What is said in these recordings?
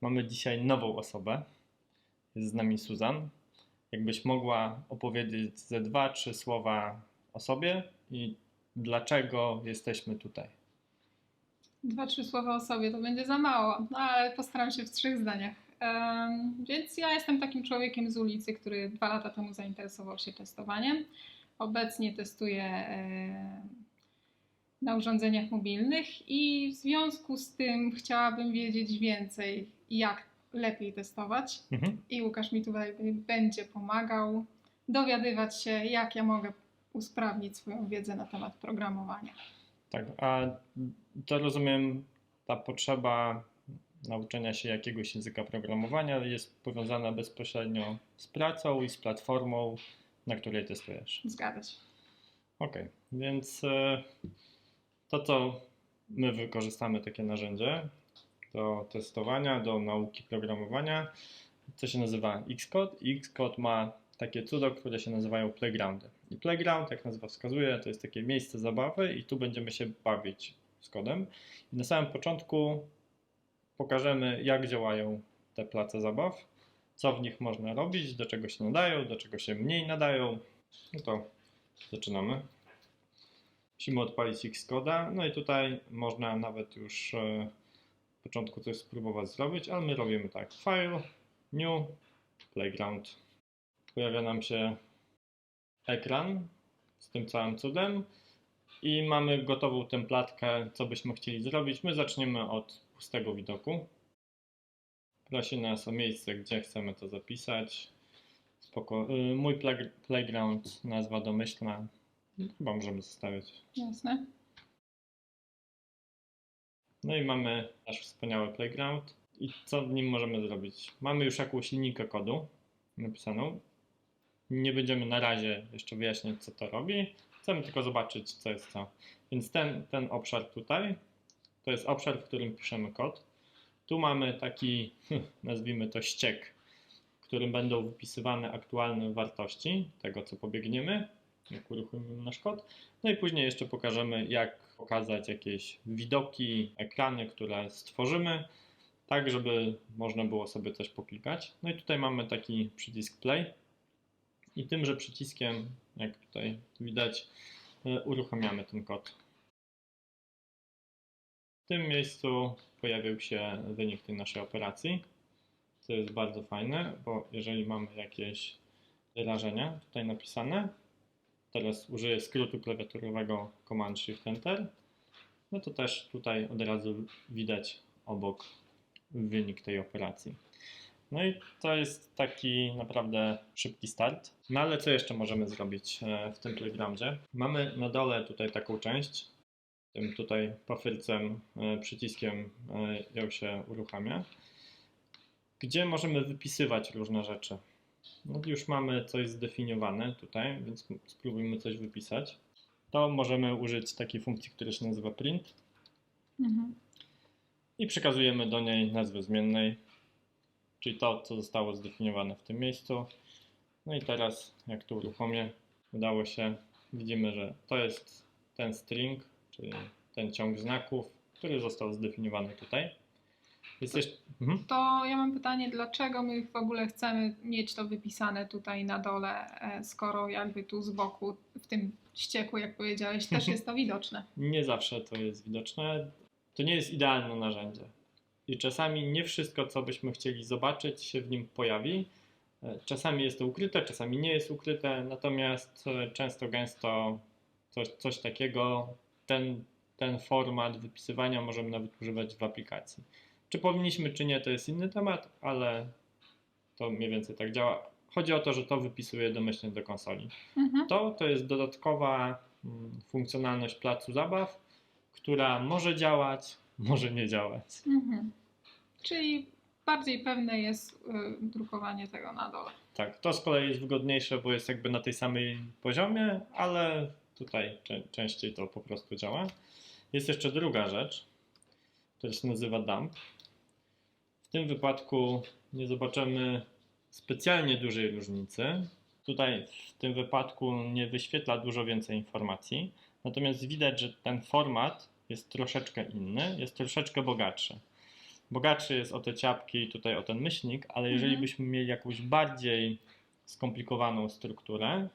Mamy dzisiaj nową osobę. Jest z nami Suzan. Jakbyś mogła opowiedzieć ze dwa, trzy słowa o sobie i dlaczego jesteśmy tutaj. Dwa, trzy słowa o sobie to będzie za mało, no ale postaram się w trzech zdaniach. Um, więc ja jestem takim człowiekiem z ulicy, który dwa lata temu zainteresował się testowaniem. Obecnie testuję e, na urządzeniach mobilnych i w związku z tym chciałabym wiedzieć więcej, jak lepiej testować. Mhm. I Łukasz mi tutaj będzie pomagał dowiadywać się, jak ja mogę usprawnić swoją wiedzę na temat programowania. Tak, a to rozumiem, ta potrzeba nauczenia się jakiegoś języka programowania jest powiązana bezpośrednio z pracą i z platformą, na której testujesz. Zgadza się. Okej, więc e, to, co my wykorzystamy, takie narzędzie do testowania, do nauki programowania, to się nazywa Xcode. Xcode ma takie cudo, które się nazywają playgroundy. I playground, jak nazwa wskazuje, to jest takie miejsce zabawy i tu będziemy się bawić z kodem. I na samym początku pokażemy, jak działają te place zabaw, co w nich można robić, do czego się nadają, do czego się mniej nadają. No to zaczynamy. Musimy odpalić Xcode'a, no i tutaj można nawet już e, początku coś spróbować zrobić, ale my robimy tak. File, New, Playground. Pojawia nam się ekran z tym całym cudem i mamy gotową templatkę, co byśmy chcieli zrobić. My zaczniemy od pustego widoku. Prosi nas o miejsce, gdzie chcemy to zapisać. Spoko. y, Mój play- playground, nazwa domyślna. Chyba możemy zostawić. Jasne. No i mamy nasz wspaniały playground. I co w nim możemy zrobić? Mamy już jakąś linijkę kodu napisaną. Nie będziemy na razie jeszcze wyjaśniać, co to robi. Chcemy tylko zobaczyć, co jest co. Więc ten, ten obszar tutaj to jest obszar, w którym piszemy kod. Tu mamy taki, nazwijmy to ściek, w którym będą wypisywane aktualne wartości tego, co pobiegniemy, jak uruchomimy nasz kod. No i później jeszcze pokażemy, jak pokazać jakieś widoki, ekrany, które stworzymy, tak żeby można było sobie coś poklikać. No i tutaj mamy taki przycisk play i tymże przyciskiem, jak tutaj widać, y, uruchamiamy ten kod. W tym miejscu pojawił się wynik tej naszej operacji, co jest bardzo fajne, bo jeżeli mamy jakieś wyrażenia tutaj napisane, teraz użyję skrótu klawiaturowego Command Shift Enter, no to też tutaj od razu widać obok wynik tej operacji. No i to jest taki naprawdę szybki start. No ale co jeszcze możemy zrobić e, w tym playgroundzie? Mamy na dole tutaj taką część, tym tutaj pofyrcem, e, przyciskiem e, ją się uruchamia, gdzie możemy wypisywać różne rzeczy. No już mamy coś zdefiniowane tutaj, więc spróbujmy coś wypisać. To możemy użyć takiej funkcji, która się nazywa print Mhm. i przekazujemy do niej nazwę zmiennej, czyli to, co zostało zdefiniowane w tym miejscu. No i teraz, jak tu uruchomię, udało się, widzimy, że to jest ten string, czyli ten ciąg znaków, który został zdefiniowany tutaj. Jest jeszcze... Mhm. To ja mam pytanie, dlaczego my w ogóle chcemy mieć to wypisane tutaj na dole, e, skoro jakby tu z boku, w tym ścieku, jak powiedziałeś, też jest to widoczne. Nie zawsze to jest widoczne. To nie jest idealne narzędzie. I czasami nie wszystko, co byśmy chcieli zobaczyć, się w nim pojawi. E, Czasami jest to ukryte, czasami nie jest ukryte, natomiast e, często, gęsto coś, coś takiego, ten, ten format wypisywania możemy nawet używać w aplikacji. Czy powinniśmy, czy nie, to jest inny temat, ale to mniej więcej tak działa. Chodzi o to, że to wypisuje domyślnie do konsoli. Mhm. To to jest dodatkowa mm, funkcjonalność placu zabaw, która może działać, może nie działać. Mhm. Czyli bardziej pewne jest y, drukowanie tego na dole. Tak, to z kolei jest wygodniejsze, bo jest jakby na tej samej poziomie, ale tutaj czę- częściej to po prostu działa. Jest jeszcze druga rzecz, która się nazywa dump. W tym wypadku nie zobaczymy specjalnie dużej różnicy. Tutaj w tym wypadku nie wyświetla dużo więcej informacji, natomiast widać, że ten format jest troszeczkę inny, jest troszeczkę bogatszy. bogatszy jest o te ciapki i tutaj o ten myślnik, ale jeżeli Mhm. byśmy mieli jakąś bardziej skomplikowaną strukturę,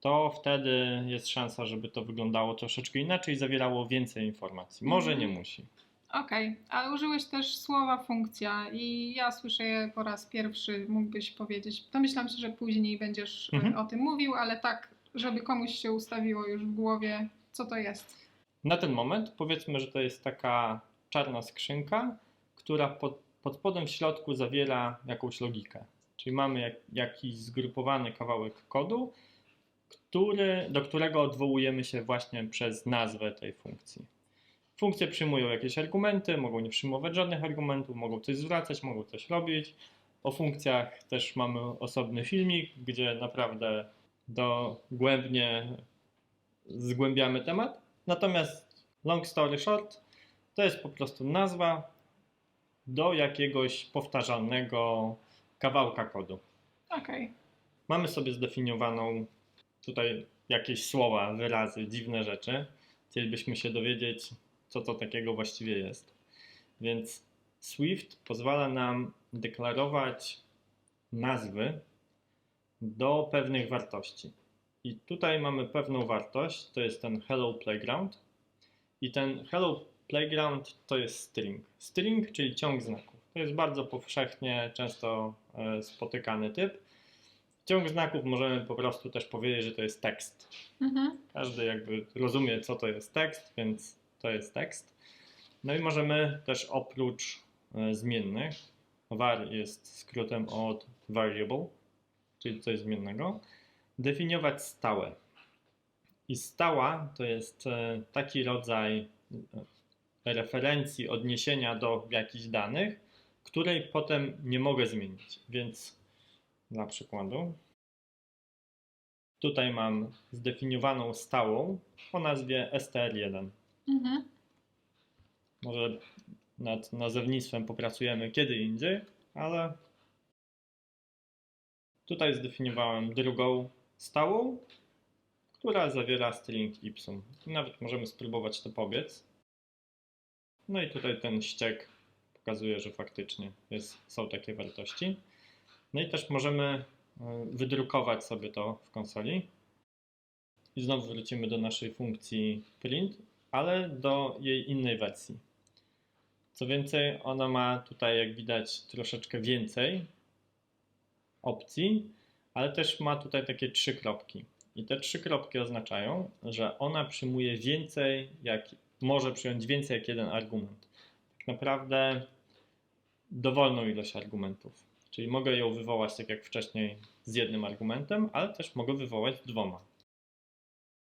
to wtedy jest szansa, żeby to wyglądało troszeczkę inaczej i zawierało więcej informacji. Może nie Mhm. musi. Okej, ale użyłeś też słowa funkcja i ja słyszę je po raz pierwszy. Mógłbyś powiedzieć, domyślam się, że później będziesz e, Mhm. o tym mówił, ale tak, żeby komuś się ustawiło już w głowie, co to jest. Na ten moment powiedzmy, że to jest taka czarna skrzynka, która pod, pod spodem w środku zawiera jakąś logikę. Czyli mamy jak, jakiś zgrupowany kawałek kodu, który, do którego odwołujemy się właśnie przez nazwę tej funkcji. Funkcje przyjmują jakieś argumenty, mogą nie przyjmować żadnych argumentów, mogą coś zwracać, mogą coś robić. O funkcjach też mamy osobny filmik, gdzie naprawdę dogłębnie zgłębiamy temat. Natomiast long story short to jest po prostu nazwa do jakiegoś powtarzalnego kawałka kodu. Okej, Mamy sobie zdefiniowaną tutaj jakieś słowa, wyrazy, dziwne rzeczy. Chcielibyśmy się dowiedzieć, co to takiego właściwie jest. Więc Swift pozwala nam deklarować nazwy do pewnych wartości. I tutaj mamy pewną wartość, to jest ten Hello Playground. I ten Hello Playground to jest string. String, czyli ciąg znaków. To jest bardzo powszechnie, często e, spotykany typ. Ciąg znaków możemy po prostu też powiedzieć, że to jest tekst. mhm. Każdy jakby rozumie, co to jest tekst, więc to jest tekst. No i możemy też oprócz e, zmiennych, var jest skrótem od variable, czyli coś zmiennego, definiować stałe. I stała to jest e, taki rodzaj e, referencji, odniesienia do jakichś danych, której potem nie mogę zmienić. Więc dla przykładu, tutaj mam zdefiniowaną stałą o nazwie str1. Mhm. Może nad nazewnictwem popracujemy kiedy indziej, ale tutaj zdefiniowałem drugą stałą, która zawiera string ipsum. Nawet możemy spróbować to pobiec. No i tutaj ten ściek pokazuje, że faktycznie jest, są takie wartości. No i też możemy e, wydrukować sobie to w konsoli. I znowu wrócimy do naszej funkcji print, ale do jej innej wersji. Co więcej, ona ma tutaj, jak widać, troszeczkę więcej opcji, ale też ma tutaj takie trzy kropki. I te trzy kropki oznaczają, że ona przyjmuje więcej, jak może przyjąć więcej jak jeden argument. Tak naprawdę dowolną ilość argumentów. Czyli mogę ją wywołać tak jak wcześniej z jednym argumentem, ale też mogę wywołać dwoma,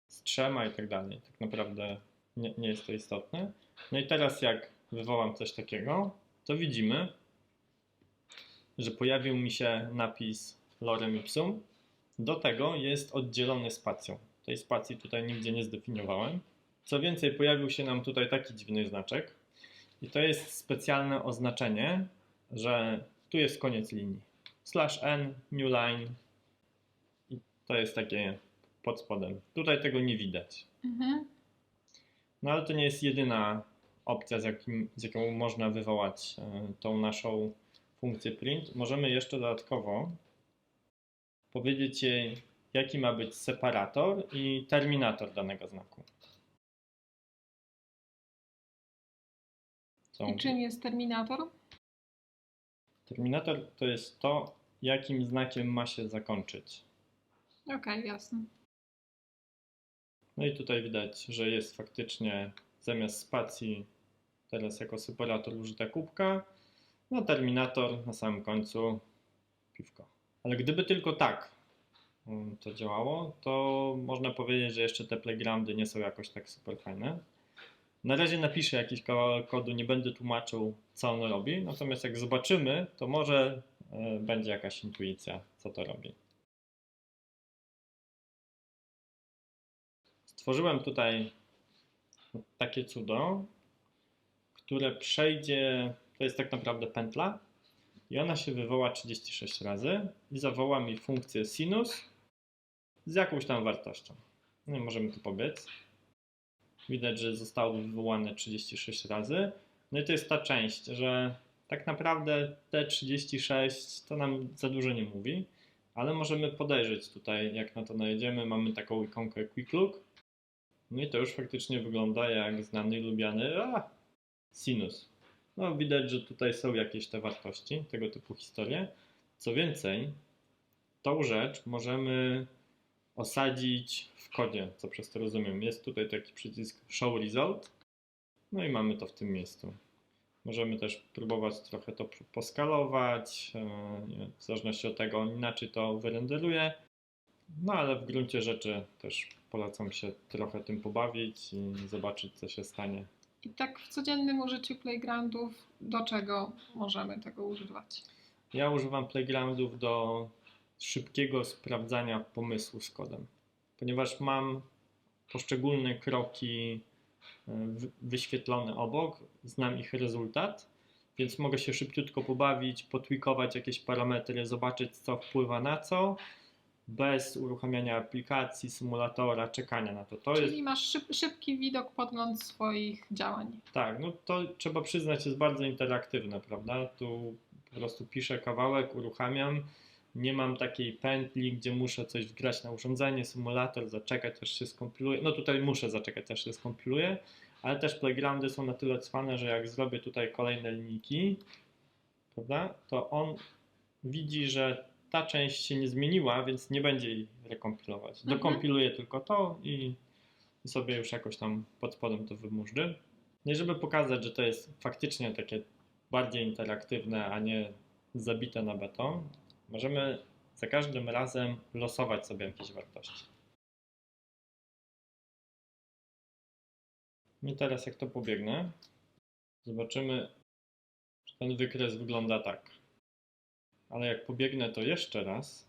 z trzema i tak dalej. Tak naprawdę nie, nie jest to istotne. No i teraz jak wywołam coś takiego, to widzimy, że pojawił mi się napis lorem ipsum. Do tego jest oddzielony spacją. Tej spacji tutaj nigdzie nie zdefiniowałem. Co więcej, pojawił się nam tutaj taki dziwny znaczek. I to jest specjalne oznaczenie, że tu jest koniec linii. Slash n, new line. I to jest takie pod spodem. Tutaj tego nie widać. Mhm. No ale to nie jest jedyna opcja, z, jakim, z jaką można wywołać e, tą naszą funkcję print. Możemy jeszcze dodatkowo powiedzieć jej, jaki ma być separator i terminator danego znaku. Co? I czym jest terminator? Terminator to jest to, jakim znakiem ma się zakończyć. Okej, jasne. No i tutaj widać, że jest faktycznie zamiast spacji teraz jako separator użyta kubka, no terminator na samym końcu piwko. Ale gdyby tylko tak mm, to działało, to można powiedzieć, że jeszcze te playgroundy nie są jakoś tak super fajne. Na razie napiszę jakiś kawałek kodu, nie będę tłumaczył, co on robi, natomiast jak zobaczymy, to może e, będzie jakaś intuicja, co to robi. Stworzyłem tutaj takie cudo, które przejdzie, to jest tak naprawdę pętla i ona się wywoła 36 razy i zawoła mi funkcję sinus z jakąś tam wartością. No możemy to pobiec. Widać, że zostało wywołane 36 razy, No i to jest ta część, że tak naprawdę T36 to nam za dużo nie mówi, ale możemy podejrzeć tutaj, jak na to najedziemy. Mamy taką ikonkę Quick Look. No i to już faktycznie wygląda jak znany i lubiany a, sinus. No widać, że tutaj są jakieś te wartości, tego typu historie. Co więcej, tą rzecz możemy osadzić w kodzie, co przez to rozumiem. Jest tutaj taki przycisk Show Result, no i mamy to w tym miejscu. Możemy też próbować trochę to poskalować, e, w zależności od tego, inaczej to wyrenderuje. No ale w gruncie rzeczy też polecam się trochę tym pobawić i zobaczyć, co się stanie. I tak w codziennym użyciu playgroundów, do czego możemy tego używać? Ja używam playgroundów do szybkiego sprawdzania pomysłu z kodem, ponieważ mam poszczególne kroki e, wy- wyświetlone obok, znam ich rezultat, więc mogę się szybciutko pobawić, potwikować jakieś parametry, zobaczyć co wpływa na co, bez uruchamiania aplikacji, symulatora, czekania na to. To jest Czyli masz szyb, szybki widok, podgląd swoich działań. Tak, no to trzeba przyznać, jest bardzo interaktywne, prawda? Tu po prostu piszę kawałek, uruchamiam. Nie mam takiej pętli, gdzie muszę coś wgrać na urządzenie, symulator, zaczekać aż się skompiluje. No tutaj muszę zaczekać aż się skompiluje, ale też playgroundy są na tyle cwane, że jak zrobię tutaj kolejne linijki, prawda, to on widzi, że ta część się nie zmieniła, więc nie będzie jej rekompilować. Mhm. Dokompiluje tylko to i sobie już jakoś tam pod spodem to wymurzdy. No i żeby pokazać, że to jest faktycznie takie bardziej interaktywne, a nie zabite na beton, możemy za każdym razem losować sobie jakieś wartości. I teraz jak to pobiegnę, zobaczymy, że ten wykres wygląda tak. Ale jak pobiegnę to jeszcze raz,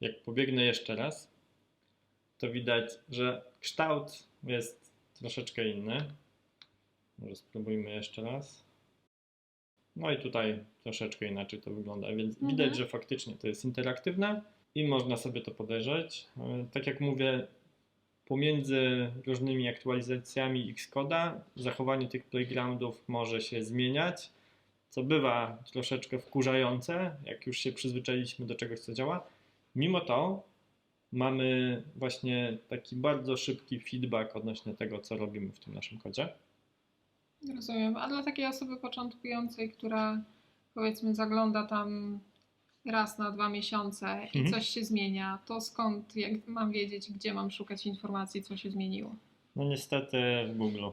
jak pobiegnę jeszcze raz, to widać, że kształt jest troszeczkę inny. Może spróbujmy jeszcze raz. No i tutaj troszeczkę inaczej to wygląda, więc Mhm. widać, że faktycznie to jest interaktywne i można sobie to podejrzeć. E, Tak jak mówię, pomiędzy różnymi aktualizacjami Xcode'a zachowanie tych playgroundów może się zmieniać, co bywa troszeczkę wkurzające, jak już się przyzwyczailiśmy do czegoś, co działa. Mimo to mamy właśnie taki bardzo szybki feedback odnośnie tego, co robimy w tym naszym kodzie. Rozumiem. A dla takiej osoby początkującej, która powiedzmy zagląda tam raz na dwa miesiące i Mhm. coś się zmienia, to skąd jak mam wiedzieć, gdzie mam szukać informacji, co się zmieniło? No niestety w Google.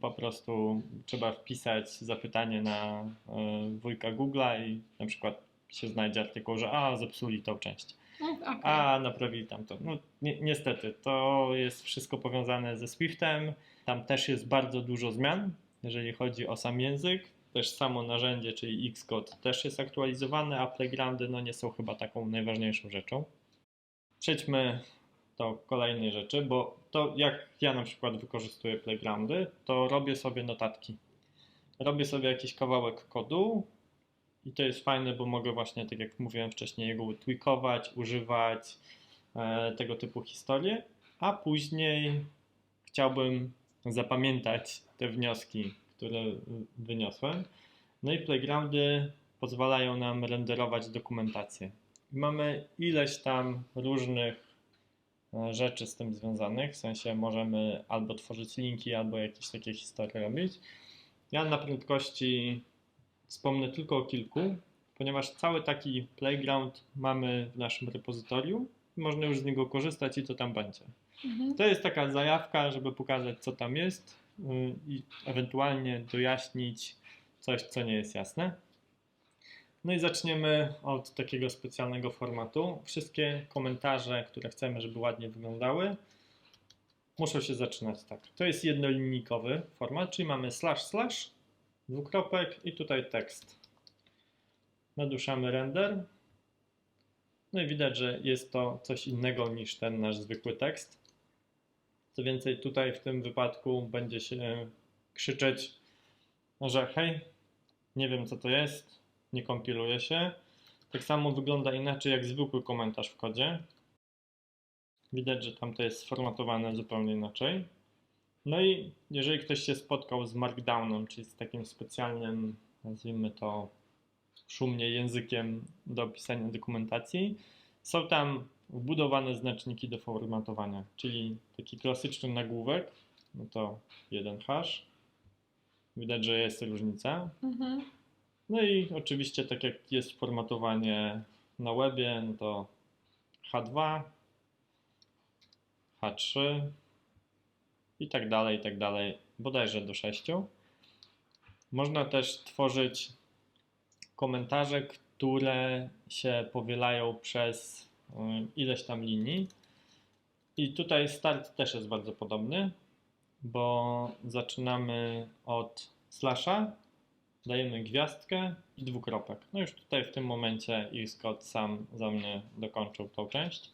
Po prostu trzeba wpisać zapytanie na e, wujka Google'a i na przykład się znajdzie artykuł, że a, zepsuli tą część. No, okej. A, naprawili tamto. No ni niestety, to jest wszystko powiązane ze Swiftem. Tam też jest bardzo dużo zmian, jeżeli chodzi o sam język. Też samo narzędzie, czyli Xcode też jest aktualizowane, a playgroundy no nie są chyba taką najważniejszą rzeczą. Przejdźmy do kolejnej rzeczy, bo to jak ja na przykład wykorzystuję playgroundy, to robię sobie notatki. Robię sobie jakiś kawałek kodu i to jest fajne, bo mogę właśnie, tak jak mówiłem wcześniej, jego tweakować, używać e, tego typu historie, a później chciałbym zapamiętać te wnioski, które y, wyniosłem. No i playgroundy pozwalają nam renderować dokumentację. Mamy ileś tam różnych e, rzeczy z tym związanych, w sensie możemy albo tworzyć linki, albo jakieś takie historie robić. Ja na prędkości wspomnę tylko o kilku, ponieważ cały taki playground mamy w naszym repozytorium i można już z niego korzystać i to tam będzie. Mhm. To jest taka zajawka, żeby pokazać, co tam jest i ewentualnie dojaśnić coś, co nie jest jasne. No i zaczniemy od takiego specjalnego formatu. Wszystkie komentarze, które chcemy, żeby ładnie wyglądały, muszą się zaczynać tak. To jest jednolinijkowy format, czyli mamy slash slash, dwukropek i tutaj tekst. Naduszamy render. No i widać, że jest to coś innego niż ten nasz zwykły tekst. Co więcej, tutaj w tym wypadku będzie się krzyczeć, że hej, nie wiem co to jest, nie kompiluje się. Tak samo wygląda inaczej jak zwykły komentarz w kodzie. Widać, że tam to jest sformatowane zupełnie inaczej. No i jeżeli ktoś się spotkał z Markdownem, czyli z takim specjalnym, nazwijmy to szumnie językiem do pisania dokumentacji, są tam wbudowane znaczniki do formatowania, czyli taki klasyczny nagłówek, no to jeden hash. Widać, że jest różnica. Mhm. No i oczywiście, tak jak jest formatowanie na webie, no to H2, H3 i tak dalej, i tak dalej, bodajże do 6. Można też tworzyć komentarze, które się powielają przez ileś tam linii. I tutaj start też jest bardzo podobny, bo zaczynamy od slasha, dajemy gwiazdkę i dwukropek. No już tutaj w tym momencie Xcode sam za mnie dokończył tą część.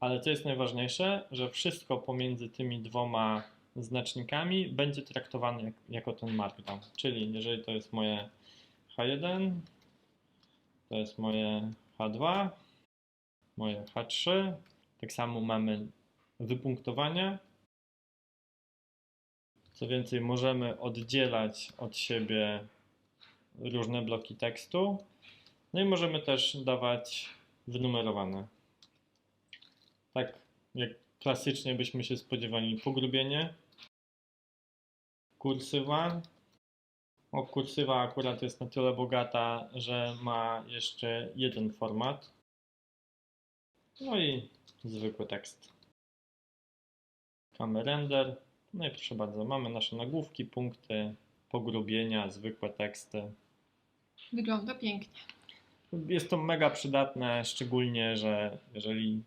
Ale co jest najważniejsze, że wszystko pomiędzy tymi dwoma znacznikami będzie traktowane jak, jako ten markdown. Czyli jeżeli to jest moje H1, to jest moje H2, moje H3. Tak samo mamy wypunktowania. Co więcej, możemy oddzielać od siebie różne bloki tekstu. No i możemy też dawać wynumerowane. Tak jak klasycznie byśmy się spodziewali pogrubienie. Kursywa. O, kursywa akurat jest na tyle bogata, że ma jeszcze jeden format. No i zwykły tekst. Kamy render. No i proszę bardzo, mamy nasze nagłówki, punkty, pogrubienia, zwykłe teksty. Wygląda pięknie. Jest to mega przydatne, szczególnie, że jeżeli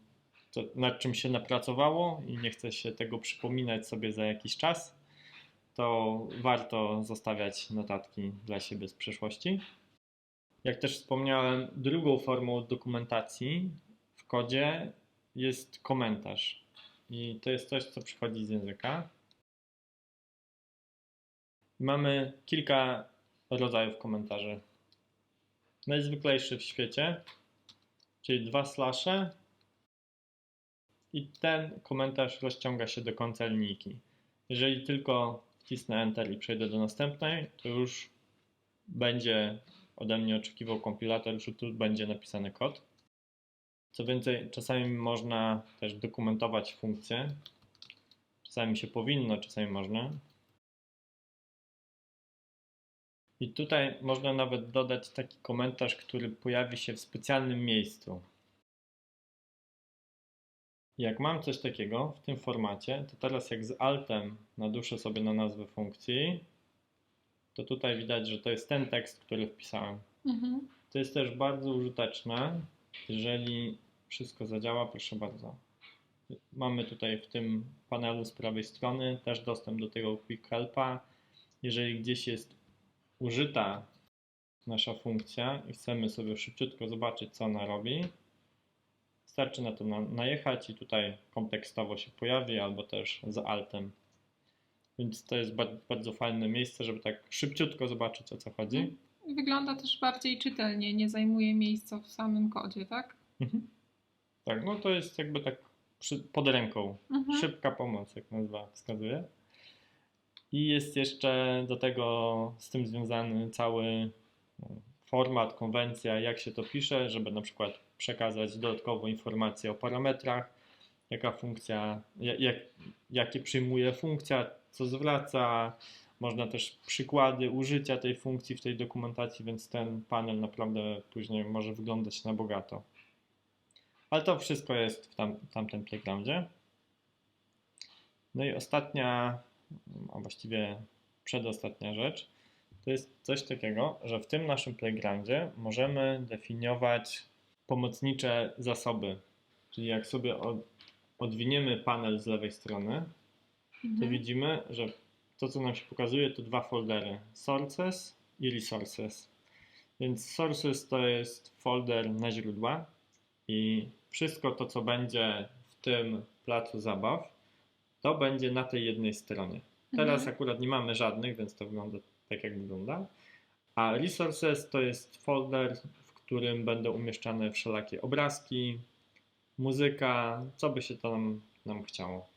to nad czym się napracowało i nie chce się tego przypominać sobie za jakiś czas, to warto zostawiać notatki dla siebie z przeszłości. Jak też wspomniałem, drugą formą dokumentacji kodzie jest komentarz. I to jest coś, co przychodzi z języka. Mamy kilka rodzajów komentarzy. Najzwyklejszy w świecie, czyli dwa slasze i ten komentarz rozciąga się do końca linijki. Jeżeli tylko wcisnę Enter i przejdę do następnej, to już będzie ode mnie oczekiwał kompilator, że tu będzie napisany kod. Co więcej, czasami można też dokumentować funkcje. Czasami się powinno, czasami można. I tutaj można nawet dodać taki komentarz, który pojawi się w specjalnym miejscu. Jak mam coś takiego w tym formacie, to teraz jak z Altem naduszę sobie na nazwę funkcji, to tutaj widać, że to jest ten tekst, który wpisałem. Mhm. To jest też bardzo użyteczne, jeżeli wszystko zadziała, proszę bardzo. Mamy tutaj w tym panelu z prawej strony też dostęp do tego Quick Helpa. Jeżeli gdzieś jest użyta nasza funkcja i chcemy sobie szybciutko zobaczyć, co ona robi, wystarczy na to na, najechać i tutaj kontekstowo się pojawi, albo też z altem. Więc to jest bardzo, fajne miejsce, żeby tak szybciutko zobaczyć, o co chodzi. Wygląda też bardziej czytelnie, nie zajmuje miejsca w samym kodzie, tak? Mhm. Tak, no to jest jakby tak przy, pod ręką. Mhm. Szybka pomoc, jak nazwa wskazuje. I jest jeszcze do tego z tym związany cały no, format, konwencja, jak się to pisze, żeby na przykład przekazać dodatkowo informacje o parametrach, jaka funkcja, ja- jak, jakie przyjmuje funkcja, co zwraca. Można też przykłady użycia tej funkcji w tej dokumentacji, więc ten panel naprawdę później może wyglądać na bogato. Ale to wszystko jest w tam, tamtym playgroundzie. No i ostatnia, a właściwie przedostatnia rzecz, to jest coś takiego, że w tym naszym playgroundzie możemy definiować pomocnicze zasoby. Czyli jak sobie od, odwiniemy panel z lewej strony, to Mhm. widzimy, że to, co nam się pokazuje, to dwa foldery: Sources i Resources. Więc Sources to jest folder na źródła i wszystko to, co będzie w tym placu zabaw, to będzie na tej jednej stronie. Teraz Mhm. akurat nie mamy żadnych, więc to wygląda tak, jak wygląda. A Resources to jest folder, w którym będą umieszczane wszelakie obrazki, muzyka, co by się tam nam chciało.